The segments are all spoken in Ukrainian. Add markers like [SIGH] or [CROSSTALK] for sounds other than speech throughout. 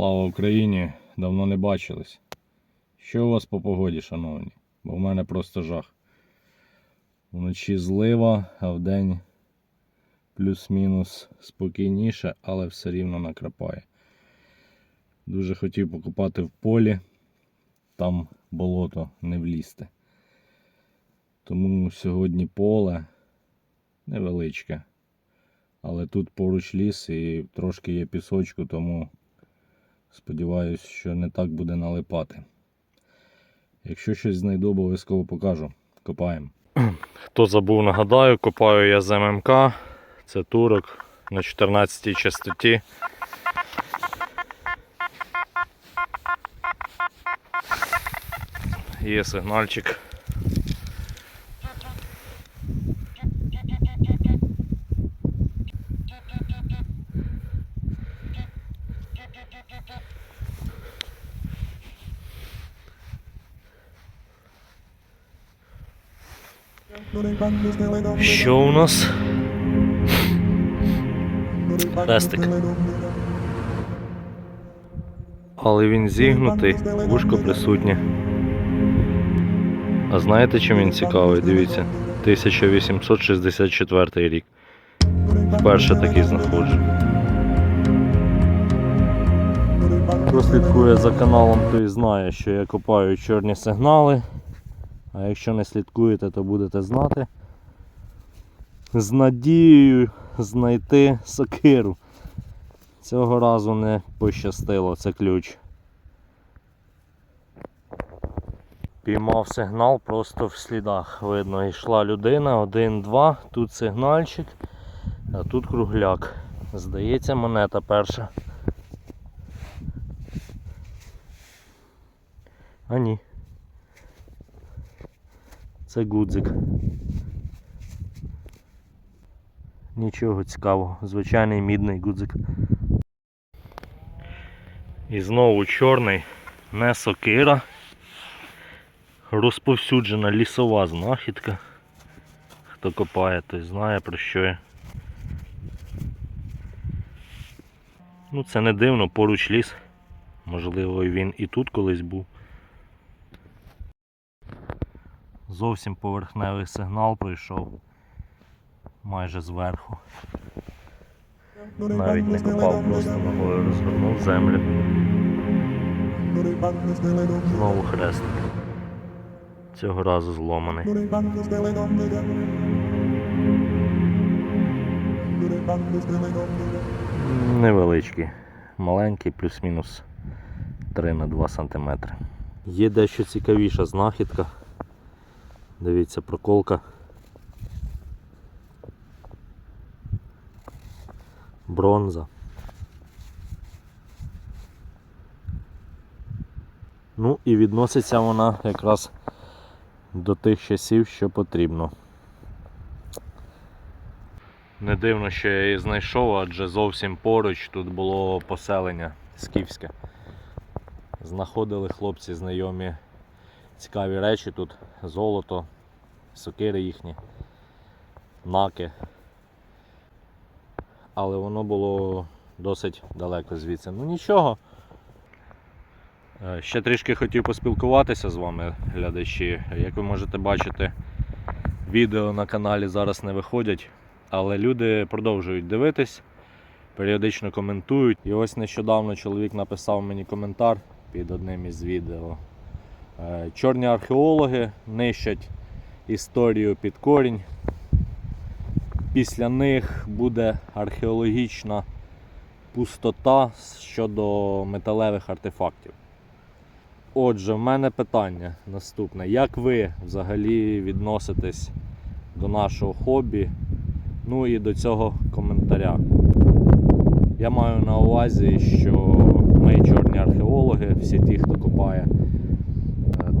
Слава Україні! Давно не бачились. Що у вас по погоді, шановні? Бо в мене просто жах. Вночі злива, а вдень плюс-мінус спокійніше, але все рівно накрапає. Дуже хотів покупати в полі, там болото не влізти. Тому сьогодні поле невеличке. Але тут поруч ліс і трошки є пісочку, тому сподіваюся, що не так буде налипати. Якщо щось знайду, обов'язково покажу. Копаємо. [CLEARS THROAT] Хто забув, нагадаю, копаю я з ММК. Це турок на 14 частоті. Є сигнальчик. Що у нас? Хрестик. Але він зігнутий, вушко присутнє. А знаєте, чим він цікавий? Дивіться. 1864 рік. Вперше такий знаходжу. Хто слідкує за каналом, той знає, що я копаю чорні сигнали. А якщо не слідкуєте, то будете знати. З надією знайти сокиру. Цього разу не пощастило, це ключ. Піймав сигнал просто в слідах. Видно, йшла людина, один-два, тут сигнальчик, а тут кругляк. Здається, монета перша. А ні. Це гудзик. Нічого цікавого, звичайний мідний гудзик. І знову чорний, не сокира. Розповсюджена лісова знахідка. Хто копає, той знає про що я. Ну це не дивно, поруч ліс. Можливо він і тут колись був. Зовсім поверхневий сигнал пройшов майже зверху. Навіть не копав, просто ногою розгорнув землю. Знову хрестик. Цього разу зломаний. Невеличкий, маленький, плюс-мінус 3 на 2 см. Є дещо цікавіша знахідка. Дивіться, проколка. Бронза. Ну і відноситься вона якраз до тих часів, що потрібно. Не дивно, що я її знайшов, адже зовсім поруч тут було поселення скіфське. Знаходили хлопці знайомі цікаві речі тут, золото, сокири їхні, наки. Але воно було досить далеко звідси. Ну нічого. Е, Ще трішки хотів поспілкуватися з вами, глядачі. Як ви можете бачити, відео на каналі зараз не виходять, але люди продовжують дивитись, періодично коментують. І ось нещодавно чоловік написав мені коментар під одним із відео. Е, Чорні археологи нищать історію під корінь. Після них буде археологічна пустота щодо металевих артефактів. Отже, в мене питання наступне. Як ви взагалі відноситесь до нашого хобі? Ну і до цього коментаря. Я маю на увазі, що ми чорні археологи, всі ті, хто копає, е,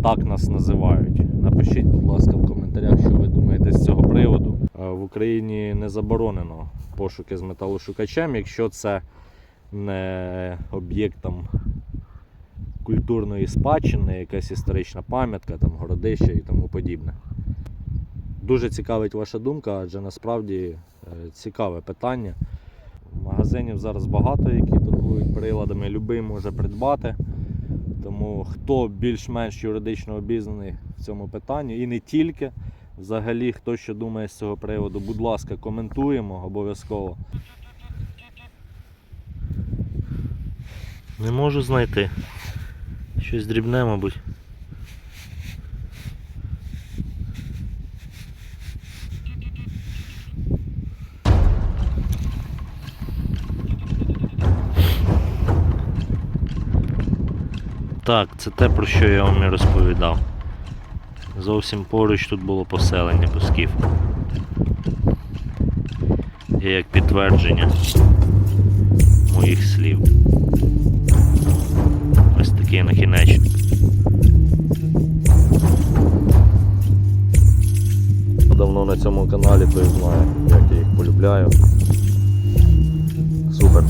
так нас називають. Напишіть, будь ласка, в коментарях, що ви думаєте з цього приводу. Е, В Україні не заборонено пошуки з металошукачем, якщо це не об'єкт там культурної спадщини, якась історична пам'ятка, там городище і тому подібне. Дуже цікавить ваша думка, адже насправді е, цікаве питання. Магазинів зараз багато, які торгують приладами, любий може придбати. Тому хто більш-менш юридично обізнаний в цьому питанні і не тільки, взагалі, хто що думає з цього приводу, будь ласка, коментуємо обов'язково. Не можу знайти. Щось дрібне, мабуть. Так, це те, про що я вам і розповідав. Зовсім поруч тут було поселення пусків. І як підтвердження моїх слів. Ось такий накінечник. Давно на цьому каналі, той знає, як я їх полюбляю. Супер.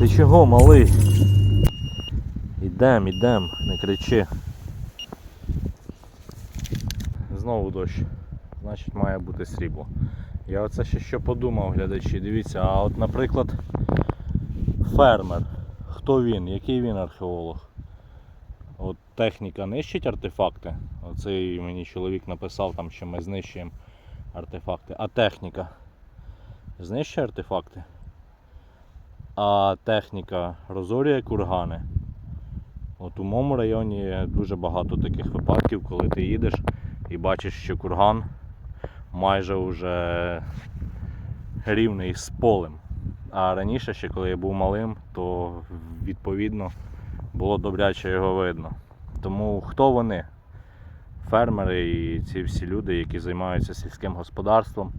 Ти чого, малий? Ідем, ідем, не кричи. Знову дощ. Значить має бути срібло. Я оце ще що подумав, глядачі. Дивіться, а от, наприклад, фермер. Хто він? Який він археолог? От техніка нищить артефакти. Оцей мені чоловік написав, там, що ми знищуємо артефакти. А техніка знищує артефакти. А техніка розорює кургани. От у моєму районі дуже багато таких випадків, коли ти їдеш і бачиш, що курган майже вже рівний з полем. А раніше, ще коли я був малим, то відповідно було добряче його видно. Тому хто вони? Фермери і ці всі люди, які займаються сільським господарством,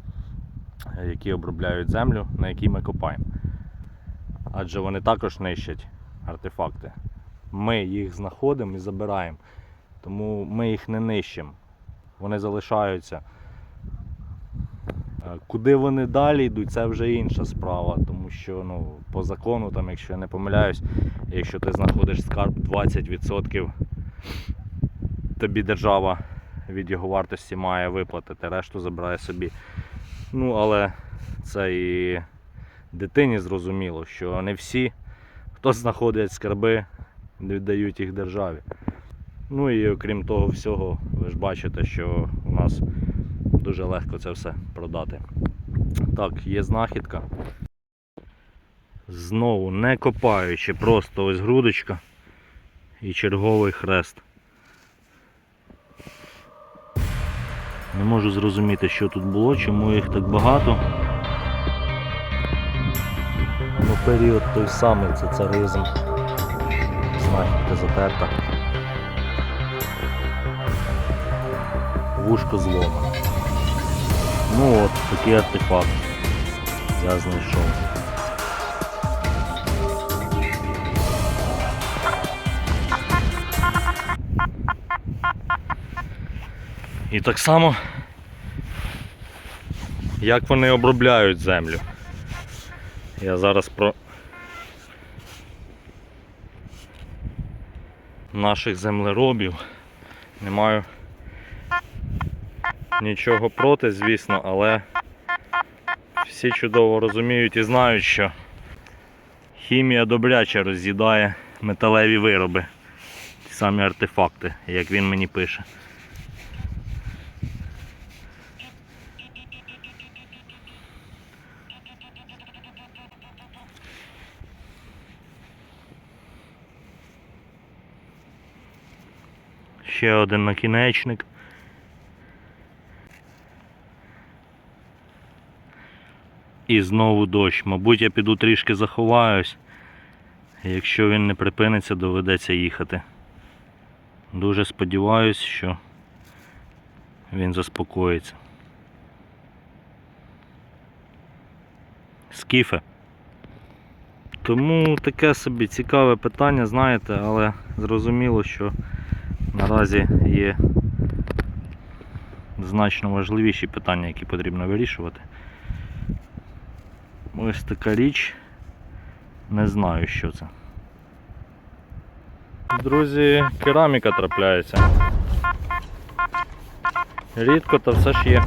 які обробляють землю, на якій ми копаємо. Адже вони також нищать артефакти. Ми їх знаходимо і забираємо. Тому ми їх не нищимо. Вони залишаються. Е, Куди вони далі йдуть, це вже інша справа, тому що ну, по закону, там, якщо я не помиляюсь, якщо ти знаходиш скарб 20%, тобі держава від його вартості має виплатити, решту забирає собі. Ну, але це і дитині зрозуміло, що не всі, хто знаходять скарби, не віддають їх державі. Ну і окрім того всього, ви ж бачите, що у нас дуже легко це все продати. Так, є знахідка. Знову не копаючи, просто ось грудочка і черговий хрест. Не можу зрозуміти, що тут було, чому їх так багато. Ну, період той самий, це царизм. Знахідка затерта. Вушко злома. Ну от, такий артефакт я знайшов. І так само, як вони обробляють землю. Я зараз про наших землеробів не маю нічого проти, звісно, але всі чудово розуміють і знають, що хімія добряче роз'їдає металеві вироби, ті самі артефакти, як він мені пише. Ще один накінечник. І знову дощ. Мабуть, я піду трішки заховаюсь. Якщо він не припиниться, доведеться їхати. Дуже сподіваюсь, що він заспокоїться. Скіфе. Тому таке собі цікаве питання, знаєте, але зрозуміло, що наразі є значно важливіші питання, які потрібно вирішувати. Ось така річ. Не знаю, що це. Друзі, кераміка трапляється. Рідко, та все ж є.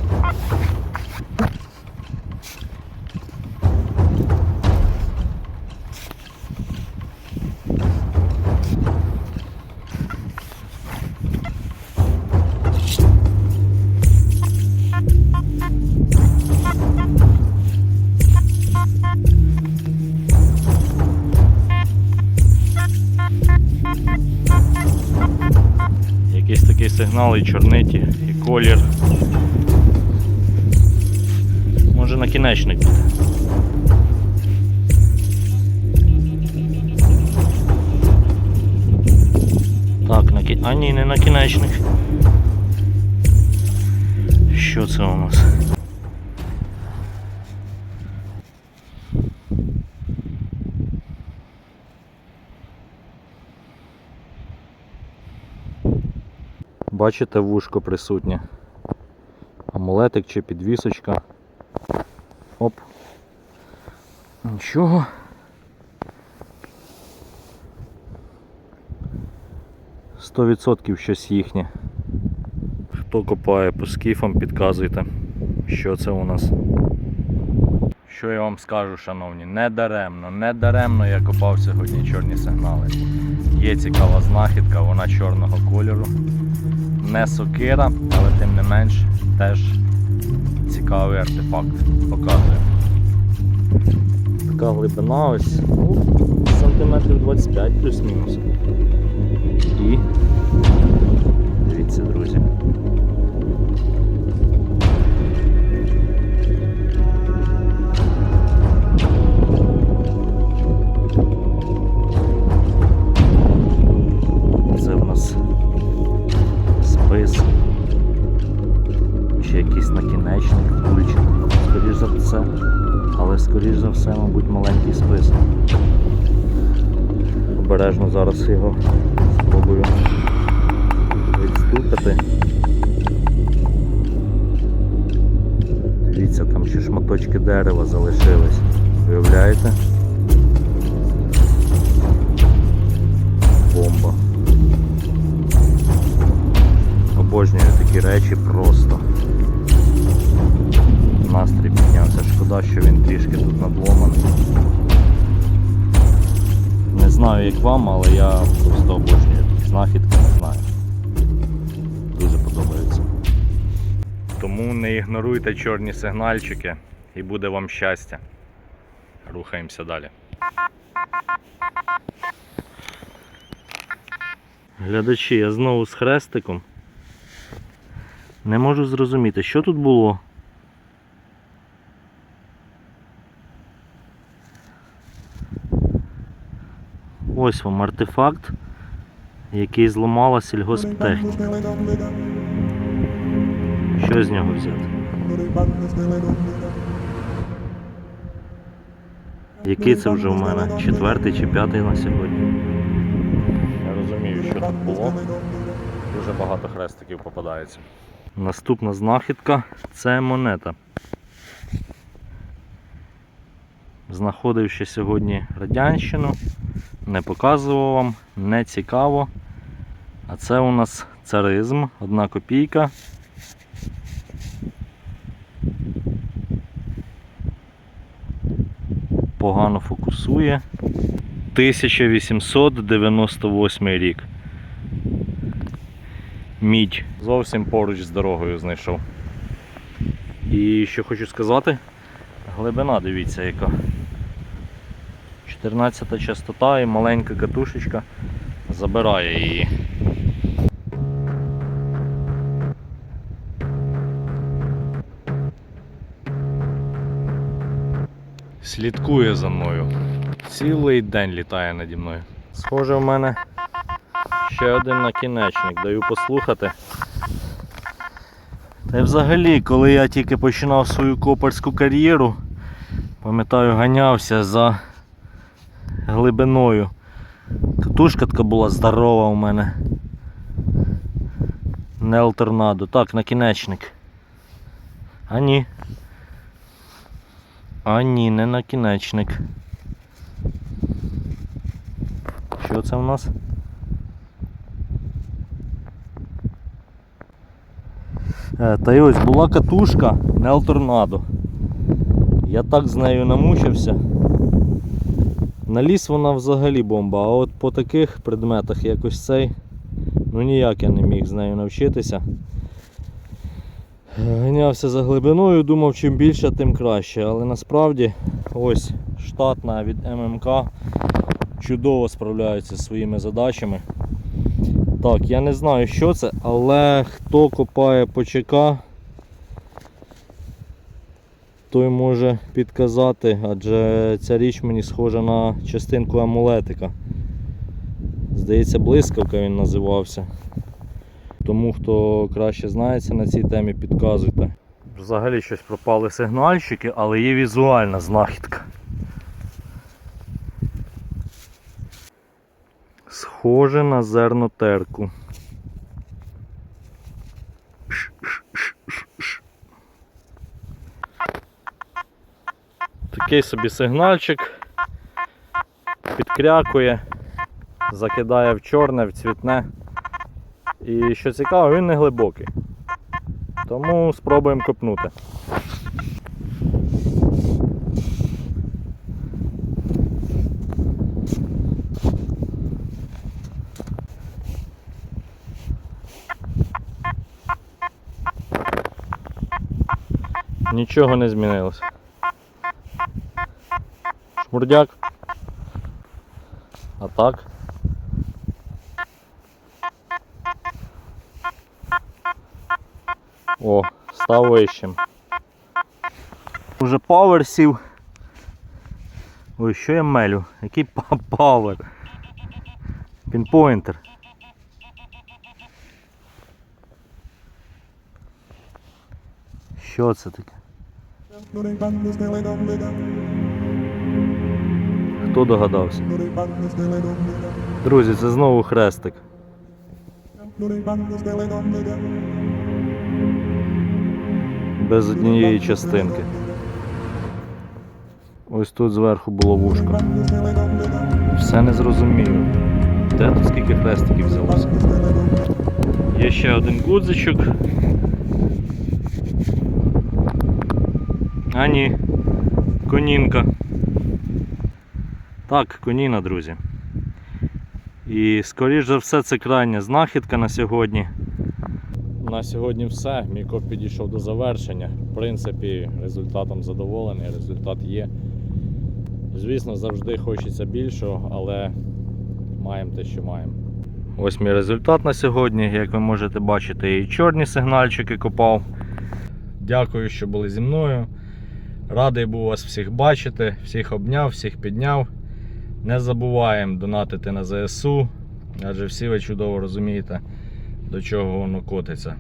Сигнал, і чорниті, і колір. Може накінечник буде. Так, накі... а ні, не накінечник. Що це у нас? Бачите, вушко присутнє. Амулетик чи підвісочка. Оп. Нічого. Сто відсотків щось їхнє. Хто копає по скіфам, підказуйте, що це у нас. Що я вам скажу, шановні, не даремно, не даремно я копав сьогодні чорні сигнали. Є цікава знахідка, вона чорного кольору. Не сокира, але тим не менш теж цікавий артефакт. показує. Така глибина ось ну, сантиметрів 25 плюс-мінус. І дивіться, друзі. Якийсь накінечник, скоріш за все. Але скоріш за все, мабуть, маленький спис. Обережно зараз його спробую відстукати. Дивіться, там ще шматочки дерева залишились. Виявляєте? Бомба. Обожнюю такі речі просто. Настрій піднявся. Шкода, що він трішки тут надломаний. Не знаю як вам, але я просто обожнюю такі знахідки, не знаю. Дуже подобається. Тому не ігноруйте чорні сигнальчики і буде вам щастя. Рухаємося далі. Глядачі, я знову з хрестиком. Не можу зрозуміти, що тут було. Ось вам артефакт, який зламала сільгосптехніка. Що з нього взяти? Який це вже у мене? Четвертий чи п'ятий на сьогодні? Я розумію, що тут було. Дуже багато хрестиків попадається. Наступна знахідка це монета. Знаходив ще сьогодні радянщину, не показував вам, не цікаво. А це у нас царизм, одна копійка. Погано фокусує. 1898 рік. Мідь. Зовсім поруч з дорогою знайшов. І що хочу сказати, глибина, дивіться яка. 14 частота і маленька катушечка забирає її. Слідкує за мною. Цілий день літає наді мною. Схоже, в мене ще один накінечник, даю послухати. Та й взагалі, коли я тільки починав свою копарську кар'єру, пам'ятаю, ганявся за глибиною. Катушка така була здорова у мене. Не алтернадо. Так, накінечник. А ні. А ні, не накінечник. Що це в нас? Е, Та й ось була катушка не торнадо. Я так з нею намучився. На ліс вона взагалі бомба, а от по таких предметах якось цей, ну ніяк я не міг з нею навчитися. Ганявся за глибиною, думав, чим більше, тим краще. Але насправді ось штатна від ММК чудово справляється зі своїми задачами. Так, я не знаю, що це, але хто копає по ЧК, той може підказати, адже ця річ мені схожа на частинку амулетика. Здається, блискавка він називався. Тому хто краще знається на цій темі, підказуйте. Взагалі щось пропали сигнальщики, але є візуальна знахідка. Схоже на зернотерку. Такий собі сигнальчик підкрякує, закидає в чорне, в цвітне. І що цікаво, він не глибокий. Тому спробуємо копнути. Нічого не змінилося. Шмурдяк. А так. О, став вищим. Уже павер сів. Ой, що я мелю? Який па- павер? Пінпойнтер. Що це таке? Хто догадався? Друзі, це знову хрестик. Без однієї частинки. Ось тут зверху було вушко. Все не зрозумію. Де тут скільки хрестиків взялося? Є ще один гудзичок. А ні. Конінка. Так, коніна, друзі. І скоріш за все це крайня знахідка на сьогодні. На сьогодні все. Мій коп підійшов до завершення. В принципі, результатом задоволений, результат є. Звісно, завжди хочеться більшого, але маємо те, що маємо. Ось мій результат на сьогодні. Як ви можете бачити, і чорні сигнальчики копав. Дякую, що були зі мною. Радий був вас всіх бачити, всіх обняв, всіх підняв. Не забуваємо донатити на ЗСУ, адже всі ви чудово розумієте, до чого воно котиться.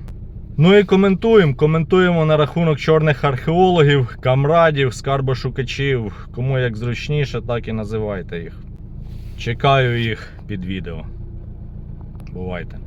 Ну і коментуємо. Коментуємо на рахунок чорних археологів, камрадів, скарбошукачів. Кому як зручніше, так і називайте їх. Чекаю їх під відео. Бувайте!